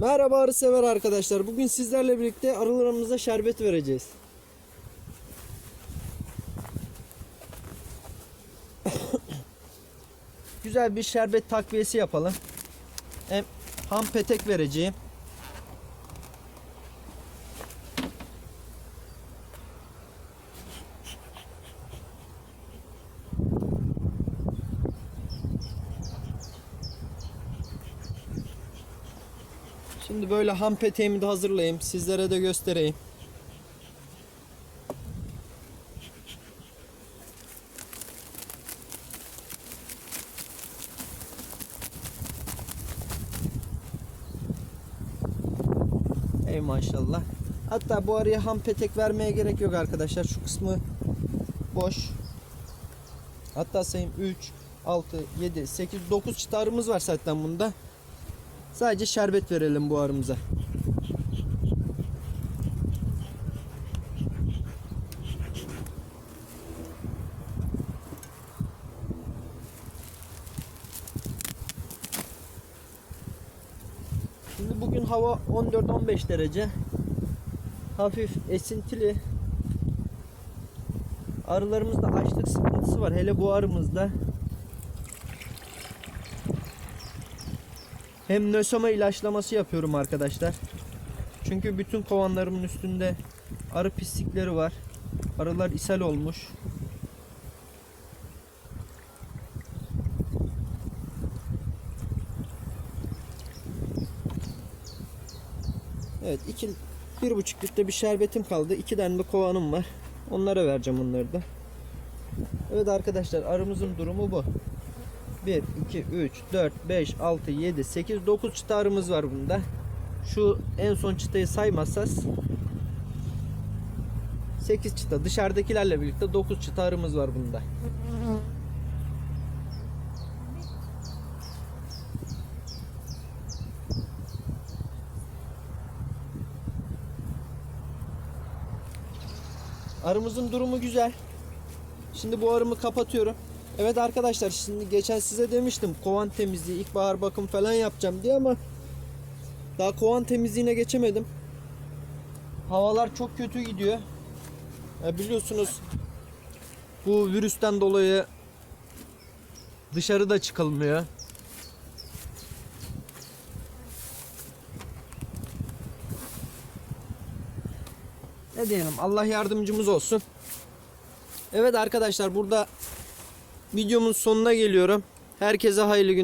Merhaba arı sever arkadaşlar. Bugün sizlerle birlikte arılarımıza şerbet vereceğiz. Güzel bir şerbet takviyesi yapalım. Hem ham petek vereceğim. Şimdi böyle ham peteğimi de hazırlayayım. Sizlere de göstereyim. Ey maşallah. Hatta bu araya ham petek vermeye gerek yok arkadaşlar. Şu kısmı boş. Hatta sayayım 3, 6, 7, 8, 9 çıtarımız var zaten bunda. Sadece şerbet verelim bu arımıza. Şimdi bugün hava 14-15 derece. Hafif esintili. Arılarımızda açlık sıkıntısı var. Hele bu arımızda. Hem nösoma ilaçlaması yapıyorum arkadaşlar. Çünkü bütün kovanlarımın üstünde arı pislikleri var. Arılar ishal olmuş. Evet iki bir buçuk litre bir şerbetim kaldı. İki tane de kovanım var. Onlara vereceğim onları da. Evet arkadaşlar arımızın durumu bu. 1, 2, 3, 4, 5, 6, 7, 8, 9 çıta arımız var bunda. Şu en son çıtayı saymazsak 8 çıta. Dışarıdakilerle birlikte 9 çıta arımız var bunda. Arımızın durumu güzel. Şimdi bu arımı kapatıyorum. Evet arkadaşlar şimdi geçen size demiştim kovan temizliği, ilkbahar bakım falan yapacağım diye ama daha kovan temizliğine geçemedim. Havalar çok kötü gidiyor. Ya biliyorsunuz bu virüsten dolayı dışarıda çıkılmıyor. Ne diyelim Allah yardımcımız olsun. Evet arkadaşlar burada videomun sonuna geliyorum. Herkese hayırlı günler.